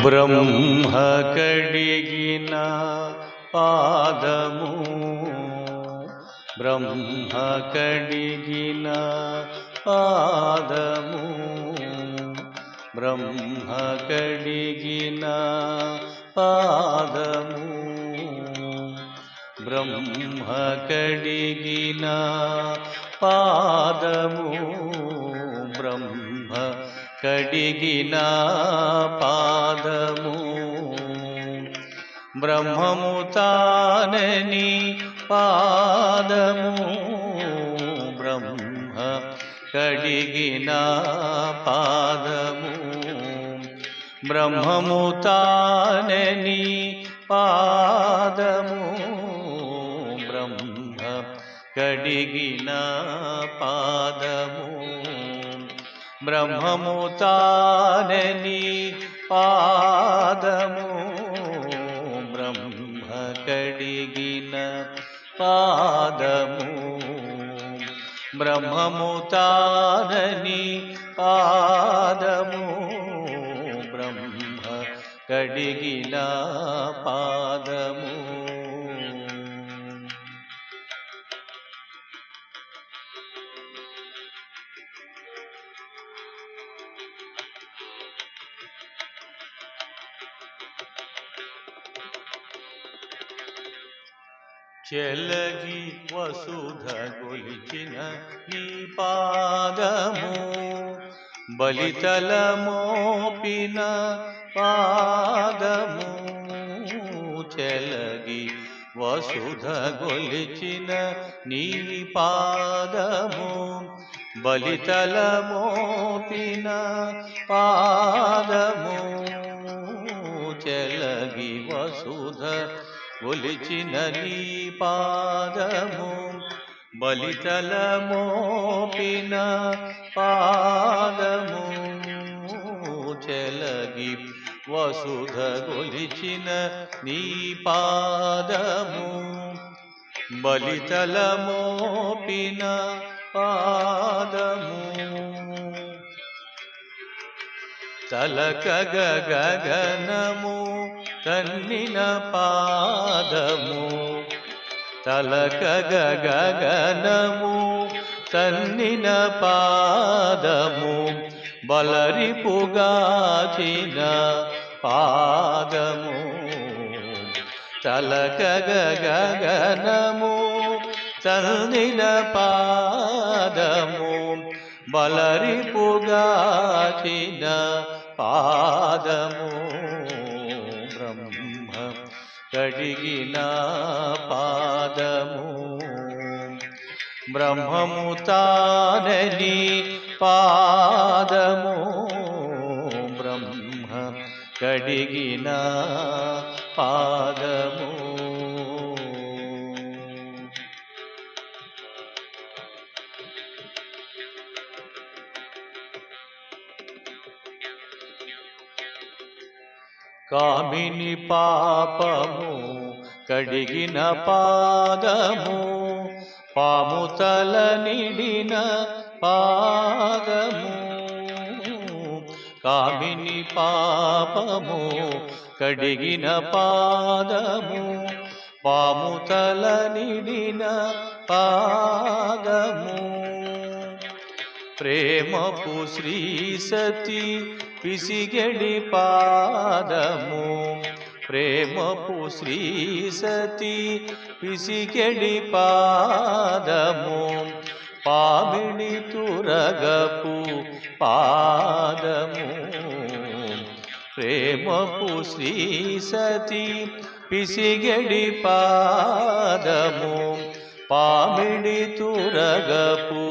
బ్రహ్మ కడిగిన పాదము బ్రహ్మ కడిగిన పాదము బ్రహ్మ కడిగిన పాదము బ్రహ్మ కడిగిన పాదము కడిగిన పాదము. బ్రహ్మము తానని పాదము. బ్రహ్మ కడిగిన పాదము. బ్రహ్మము తానని పాదము. బ్రహ్మ కడిగిన పాదము. బ్రహ్మము తానని పాదము బ్రహ్మ కడిగిన పాదము బ్రహ్మము తానని పాదము బ్రహ్మ కడిగిన పాదము చెలగి వసుధ గొలిచిన నీ పాదము బలితలమోపిన పాదము చెలగి వసుధ గొలిచిన నీ పాదము బలితలమోపిన పాదము చెలగి వసుధ ఒలిచిన నీ పాదము బలితలమోపిన పాదము. చెలగి వసుధ గొలిచిన నీ పాదము బలితలమోపిన పాదము. తలక గగనము కన్నిన పాదము తలక గగనము కన్నిన పాదము బలరిపుగాచిన పాదము తలక గగనము తన్నిన పాదము బలరిపుగాచిన పాదము. కడిగిన పాదము. బ్రహ్మము తానని పాదము. బ్రహ్మ కడిగిన పాదము. కామిని పాపము కడిగిన పాదము పాము తల నిడిన పాదము. కామిని పాపము కడిగిన పాదము పాము తల నిడిన పాదము. ప్రేమపు శ్రీ సతి పిసిగడి పాదము. ప్రేమపు శ్రీ సతి పిసిగడి పాదము. పామిడి తురగపు పాదము. ప్రేమపు శ్రీ సతి పిసిగడి పాదము. పామిడి తురగపు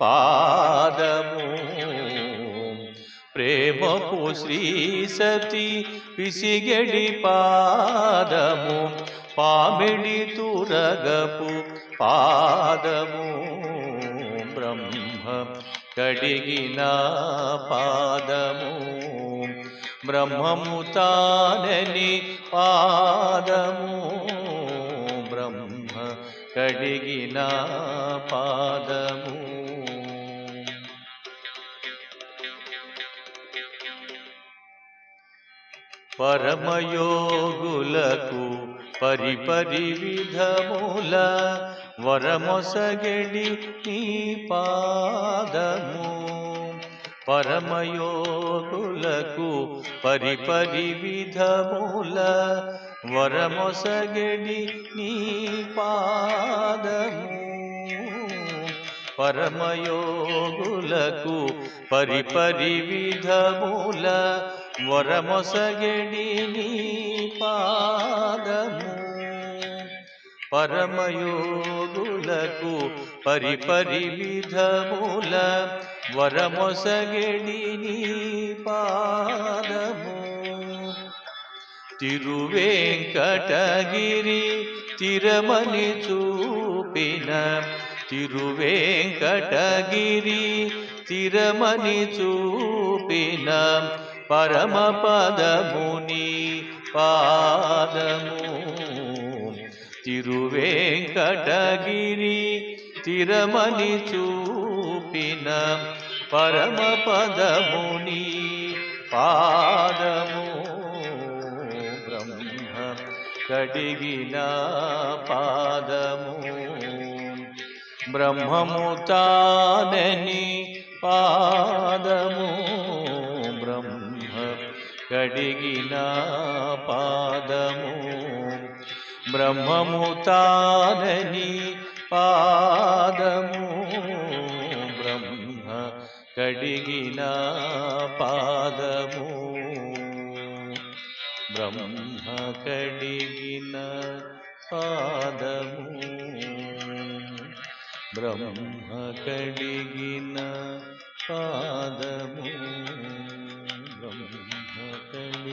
పాదము. ప్రేమపు శ్రీ సతి పిసిగడి పాదము. పామిడి తురగపు పాదము. బ్రహ్మ కడిగిన పాదము. బ్రహ్మము తానని పాదము. కడిగిన పాదము. పరమయోగులకు పరిపరి విధముల వరమొసగడి నీ పాదము. పరమయోగులకు పరిపరి విధముల వరమొసగడి నీ పాదము. పరమయోగులకు పరిపరి విధముల వరమొసగడి నీ పాదము. పరమయోగులకు పరిపరి విధముల వరమొసగడి నీ పాదము. తిరువేంకటగిరి తిరమని చూపిన. తిరువేంకటగిరి తిరమని చూపిన. పరమ పదముని పాదము. తిరువేంకటగిరి తిరమని చూపిన పరమ పదముని పాదము బ్రహ్మ కడిగిన పాదము. బ్రహ్మము తానని పాదము బ్రహ్మ కడిగిన పాదము. బ్రహ్మము తానని పాదము కడిగిన పాదము బ్రహ్మ కడిగిన పాదము బ్రహ్మ కడిగిన పాదము బ్రహ్మ కడిగిన